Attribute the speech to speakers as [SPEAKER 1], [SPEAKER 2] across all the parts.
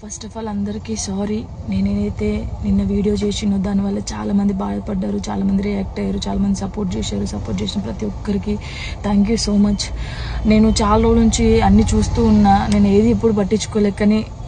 [SPEAKER 1] First of all అందరికీ sorry నేనేదైతే నిన్న వీడియో చేసినో దానివల్ల చాలామంది బాధపడ్డారు చాలామంది రియాక్ట్ అయ్యారు చాలామంది సపోర్ట్ చేశారు సపోర్ట్ చేసిన ప్రతి ఒక్కరికి థ్యాంక్ యూ సో మచ్ నేను చాలా రోజుల నుంచి అన్ని చూస్తూ ఉన్నా నేను ఏది ఎప్పుడు పట్టించుకోలేకని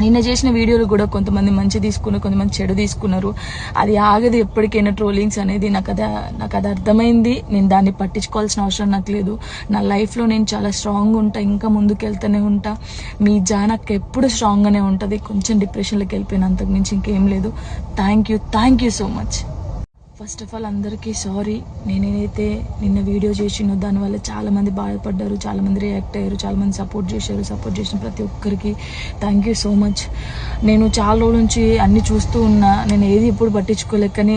[SPEAKER 1] నిన్న చేసిన వీడియోలు కూడా కొంతమంది మంచి తీసుకున్నారు కొంతమంది చెడు తీసుకున్నారు. అది ఆగదు ఎప్పటికైనా ట్రోలింగ్స్ అనేది. నాకు అది నాకు అది అర్థమైంది. నేను దాన్ని పట్టించుకోవాల్సిన అవసరం నాకు లేదు. నా లైఫ్లో నేను చాలా స్ట్రాంగ్ ఉంటా ఇంకా ముందుకు వెళ్తూనే ఉంటా. మీ జానక్ ఎప్పుడు స్ట్రాంగ్గానే ఉంటుంది. కొంచెం డిప్రెషన్లోకి వెళ్ళిపోయిన అంతకు మించి ఇంకేం లేదు. Thank you thank you so much. First of all అందరికీ సారీ నేనేదైతే నిన్న వీడియో చేసినో దానివల్ల చాలామంది బాధపడ్డారు చాలా మంది రియాక్ట్ అయ్యారు చాలామంది సపోర్ట్ చేశారు సపోర్ట్ చేసిన ప్రతి ఒక్కరికి థ్యాంక్ యూ సో మచ్ నేను చాలా రోజుల నుంచి అన్ని చూస్తూ ఉన్నా. నేను ఏది ఎప్పుడు పట్టించుకోలేక కానీ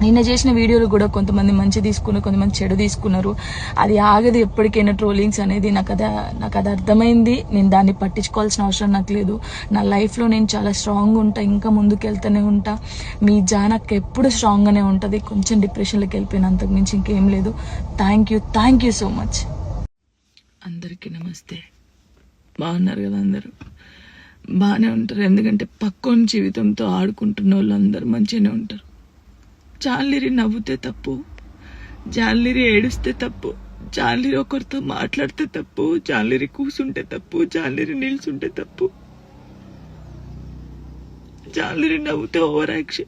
[SPEAKER 1] నిన్న చేసిన వీడియోలు కూడా కొంతమంది మంచి తీసుకున్నారు కొంతమంది చెడు తీసుకున్నారు. అది ఆగదు ఎప్పటికైనా ట్రోలింగ్స్ అనేది. నాకు అది నాకు అది అర్థమైంది. నేను దాన్ని పట్టించుకోవాల్సిన అవసరం నాకు లేదు. నా లైఫ్లో నేను చాలా స్ట్రాంగ్ ఉంటా. ఇంకా ముందుకు వెళ్తూనే ఉంటా. మీ జానక్ ఎప్పుడు స్ట్రాంగ్గానే ఉంటుంది. కొంచెం డిప్రెషన్లోకి వెళ్ళిపోయిన అంతకు మించి ఇంకేం లేదు. Thank you thank you so much. అందరికీ నమస్తే. బాగున్నారు కదా అందరూ? బాగానే ఉంటారు. ఎందుకంటే పక్కోని జీవితంతో ఆడుకుంటున్న వాళ్ళు అందరూ మంచిగానే ఉంటారు. జాన్లిరి నవ్వుతే తప్పు జాన్లిరి ఏడుస్తే తప్పు జాన్లిరి ఒకరితో మాట్లాడితే తప్పు జాన్లిరి కూసుంటే తప్పు జాన్లిరి నిల్చుంటే తప్పు. జాన్లిరి నవ్వుతే ఓవర్ యాక్షన్.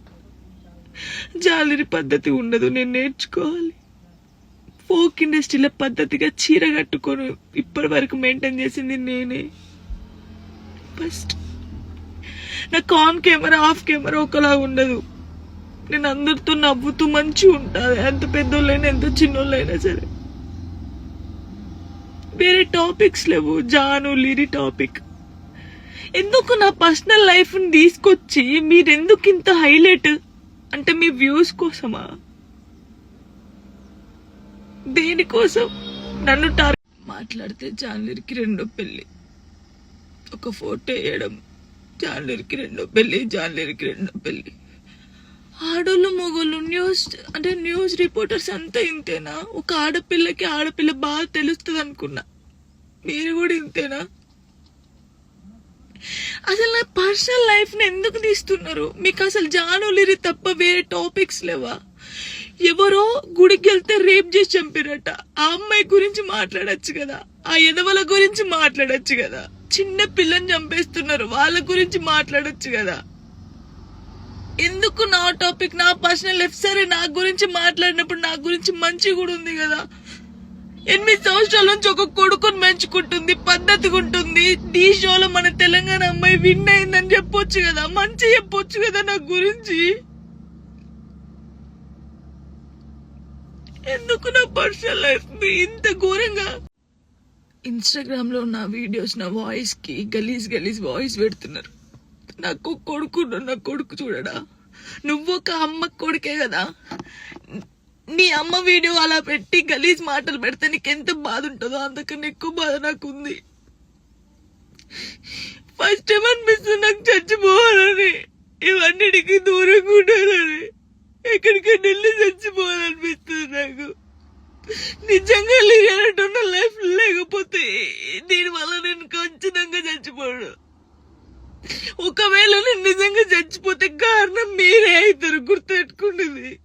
[SPEAKER 1] జాలిరి పద్ధతి ఉండదు నేను నేర్చుకోవాలి. ఫోక్ ఇండస్ట్రీలో పద్ధతిగా చీర కట్టుకొని ఇప్పటి వరకు మెయింటైన్ చేసింది నేనే. ఫస్ట్ నాకు ఆన్ కెమెరా ఆఫ్ కెమెరా ఒకలా ఉండదు. నేను అందరితో నవ్వుతూ మంచి ఉంటాను. ఎంత పెద్దోళ్ళైనా ఎంత చిన్నోళ్ళైనా సరే. వేరే టాపిక్స్ లేవు. జాను లిరి టాపిక్ ఎందుకు నా పర్సనల్ లైఫ్ని తీసుకొచ్చి మీరెందుకు ఇంత హైలైట్ అంటే మీ వ్యూస్ కోసమా? దేనికోసం? నన్ను టార్ మాట్లాడితే జాన్లీర్కి రెండో పెళ్ళి ఒక ఫోటో వేయడం జాన్లీర్కి రెండో పెళ్ళి జాన్లీర్కి రెండో పెళ్ళి ఆడోళ్ళు మొగోళ్ళు న్యూస్ అంటే న్యూస్ రిపోర్టర్స్ అంతా ఇంతేనా? ఒక ఆడపిల్లకి ఆడపిల్ల బాగా తెలుస్తుంది అనుకున్నా మీరు కూడా ఇంతేనా? అసలు నా పర్సనల్ లైఫ్ని ఎందుకు తీస్తున్నారు? మీకు అసలు జానులిరి తప్ప వేరే టాపిక్స్ లేవా? ఎవరో గుడికి వెళ్తే రేప్ చేసి చంపారట ఆ అమ్మాయి గురించి మాట్లాడచ్చు కదా. ఆ ఎదవల గురించి మాట్లాడచ్చు కదా. చిన్న పిల్లని చంపేస్తున్నారు. వాళ్ళ గురించి మాట్లాడచ్చు కదా. ఎందుకు నా టాపిక్ నా పర్సనల్ లైఫ్ సరే నా గురించి మాట్లాడినప్పుడు నా గురించి మంచి కూడా ఉంది కదా. ఎనిమిది సంవత్సరాల నుంచి ఒక కొడుకుని పెంచుకుంటుంది పద్ధతిగా ఉంటుంది. ఈ షోలో మన తెలంగాణ అమ్మాయి విన్ అయిందని చెప్పొచ్చు కదా. మంచి చెప్పొచ్చు కదా నా గురించి? ఎందుకు నా పర్సనల్ లైఫ్ ఇంత ఘోరంగా? ఇన్స్టాగ్రామ్లో నా వీడియోస్ నా వాయిస్కి గలీజ్ గలీజ్ వాయిస్ పెడుతున్నారు. నాకు కొడుకు నా కొడుకు చూడడా? నువ్వు ఒక అమ్మ కొడుకే కదా. నీ అమ్మ వీడియో అలా పెట్టి గలీజ్ మాటలు పెడితే నీకు ఎంత బాధ ఉంటుందో అంతకన్నా ఎక్కువ బాధ నాకు ఉంది ఫస్ట్ టైం అనిపిస్తుంది నాకు చచ్చిపోవాలని. ఇవన్నిటికీ దూరంగా ఉండాలని. ఎక్కడికైనా వెళ్ళి చచ్చిపోవాలనిపిస్తుంది నాకు. నిజంగా లేనట్టున్న లైఫ్ లేకపోతే దీనివల్ల నేను ఖచ్చితంగా చచ్చిపోడు ఒకవేళ నేను నిజంగా చచ్చిపోతే కారణం మీరే అవుతారు గుర్తుపెట్టుకున్నది.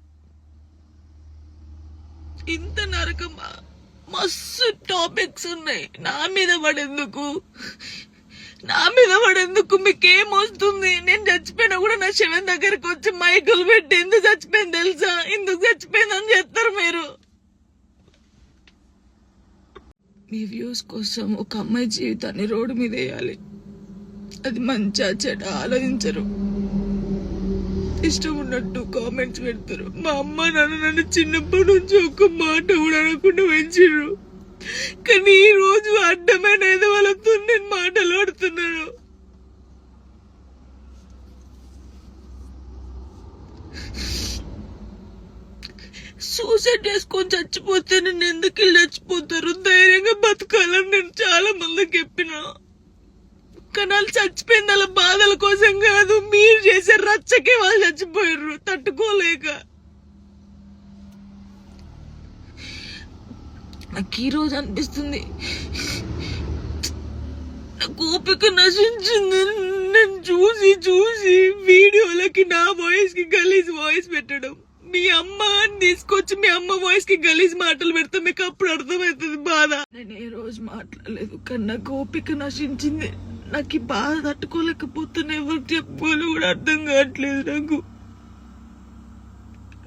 [SPEAKER 1] ఇంత నరకమా మస్తు టాపిక్స్ ఉన్నాయి. నా మీద పడేందుకు? నా మీద పడేందుకు మీకేం వస్తుంది? నేను చచ్చిపోయినా కూడా నా శవం దగ్గరకు వచ్చి మైకులు పెట్టి ఎందుకు చచ్చిపోయింది తెలుసా? ఎందుకు చచ్చిపోయిందని చెప్తారు మీరు. మీ వ్యూస్ కోసం ఒక అమ్మాయి జీవితాన్ని రోడ్డు మీద వేయాలి. అది మంచిగా చెడ ఆలోచించరు. ఇష్టం ఉన్నట్టు కామెంట్స్ పెడతారు. మా అమ్మ నాన్న నన్ను చిన్నప్పటి నుంచి ఒక్క మాట కూడా అనకుండా పెంచిర్రు. కానీ ఈ రోజు అడ్డమైన ఏదో వాళ్ళతో నేను మాటలు ఆడుతున్నాను. సూసైడ్ చేసుకొని చచ్చిపోతే నేను ఎందుకు చచ్చిపోతారు? ధైర్యంగా బతకాలని నేను చాలా మందికి చెప్పినా. కణాలు వాళ్ళు చచ్చిపోయింది వాళ్ళ బాధల కోసం కాదు. మీరు చేసే రచ్చకే వాళ్ళు చచ్చిపోయారు తట్టుకోలేక. నాకు ఈ రోజు అనిపిస్తుంది. నాకు ఓపిక నశించింది. నేను చూసి చూసి వీడియోలకి నా వాయిస్కి గలీజ్ వాయిస్ పెట్టడం. మీ అమ్మ అని తీసుకొచ్చి మీ అమ్మ వాయిస్కి గలీజ్ మాటలు పెడితే మీకు అప్పుడు అర్థమవుతుంది బాధ. నేను ఏ రోజు మాట్లాడలేదు కన్నా నాకు ఓపిక నశించింది. నాకు ఈ బాధ తట్టుకోలేకపోతున్నా ఎవరు చెప్పుకోవాలి కూడా అర్థం కావట్లేదు నాకు.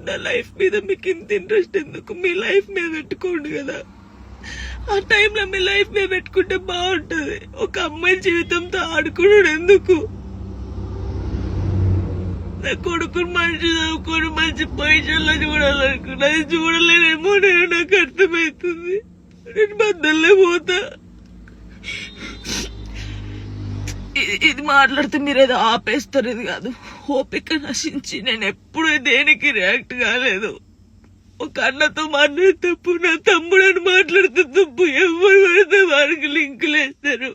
[SPEAKER 1] నా లైఫ్ మీద మీకు ఇంత ఇంట్రెస్ట్ ఎందుకు? మీ లైఫ్ మీద పెట్టుకోండి కదా. ఆ టైంలో మీ లైఫ్ మీద పెట్టుకుంటే బాగుంటుంది. ఒక అమ్మాయి జీవితంతో ఆడుకున్నాడు ఎందుకు? నా కొడుకుని మంచి చదువుకొని మంచి పొజిషన్లో చూడాలనుకున్నా. అది చూడలేనేమో నేను నాకు అర్థమవుతుంది. నేను బద్దల్లే పోతా. ఇది- మాట్లాడితే మీరు ఏదో ఆపేస్తారు కాదు. ఓపిక నశించి నేను ఎప్పుడు దేనికి రియాక్ట్ కాలేదు. ఒక అన్నతో మాట్లాడే తప్పు నా తమ్ముడు అని మాట్లాడితే తప్పు ఎవరు పడితే వారికి లింకులు వేస్తారు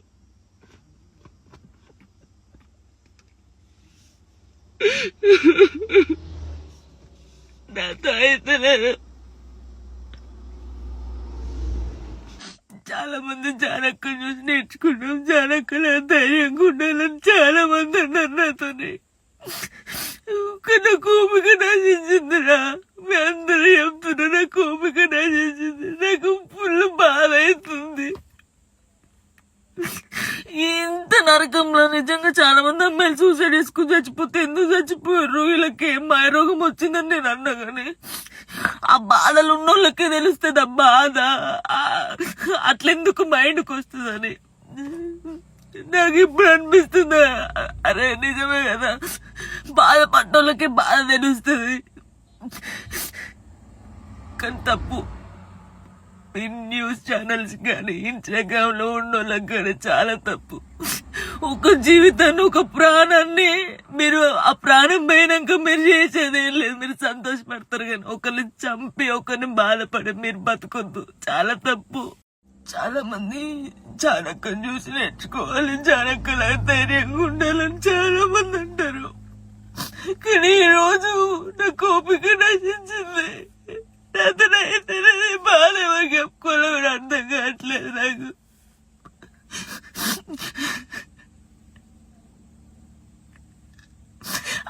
[SPEAKER 1] నాతో అయితే లేదు చాలా మంది జానక్క చూసి నేర్చుకున్నాం. జానక్కల ధైర్యంగా ఉండాలని చాలా మంది అన్నారు నాతోని. కోపిక నాకు నశించిందిరా. మీ అందరూ చెప్తున్నా కోపిక ఓపిక నాకు ఫుల్ బాధ అవుతుంది. ఇంత నరకంలో నిజంగా చాలా మంది అమ్మాయిలు సూసైడ్ చేసుకుని చచ్చిపోతే ఎందుకు చచ్చిపోయారు? వీళ్ళకి ఏం మాయరోగం వచ్చిందని నేను అన్నా కానీ ఆ బాధలు ఉన్న వాళ్ళకే తెలుస్తుంది ఆ బాధ. అట్లెందుకు మైండ్కి వస్తుందని. నాకు ఇప్పుడు అనిపిస్తుంది. అరే నిజమే కదా. బాధ బాధపడ్డోళ్ళకి బాధ తెలుస్తుంది. కానీ తప్పు. న్యూస్ ఛానల్స్ కానీ ఇన్స్టాగ్రామ్లో ఉన్నోళ్ళకి కానీ చాలా తప్పు. ఒక జీవితాన్ని ఒక ప్రాణాన్ని మీరు ఆ ప్రాణం పోయినాక మీరు చేసేది ఏం లేదు. మీరు సంతోషపడతారు కానీ ఒకరిని చంపి ఒకరిని బాధపడి మీరు బతకొద్దు. చాలా తప్పు. చాలా మంది చాణక్యం చూసి నేర్చుకోవాలి. చాణక్యలా ధైర్యంగా ఉండాలని చాలా మంది అంటారు. కానీ ఈ రోజు నా కోపిక నశించింది అతనైతే బాధ ఎవరికి చెప్పుకోవాలో కూడా అర్థం కావట్లేదు నాకు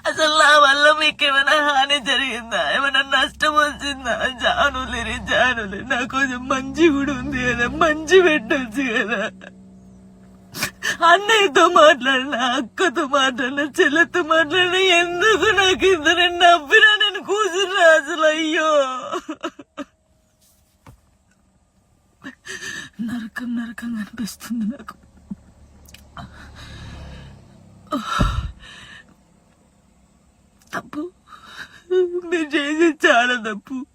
[SPEAKER 1] అసలు నా వల్ల మీకు ఏమైనా హాని జరిగిందా ఏమైనా నష్టం వచ్చిందా జానులేరి జానులే. నాకు కొంచెం మంచి కూడా ఉంది కదా మంచి పెట్టొచ్చు కదా. అన్నయ్యతో మాట్లాడిన అక్కతో మాట్లాడిన చెల్లెతో మాట్లాడిన ఎందుకు నాకు ఇద్దరు నవ్వినా నేను కూర్చున్నా అసలు అయ్యో. నరకం నరకం అనిపిస్తుంది నాకు. తప్పు. మీరు చేసేది చాలా తప్పు.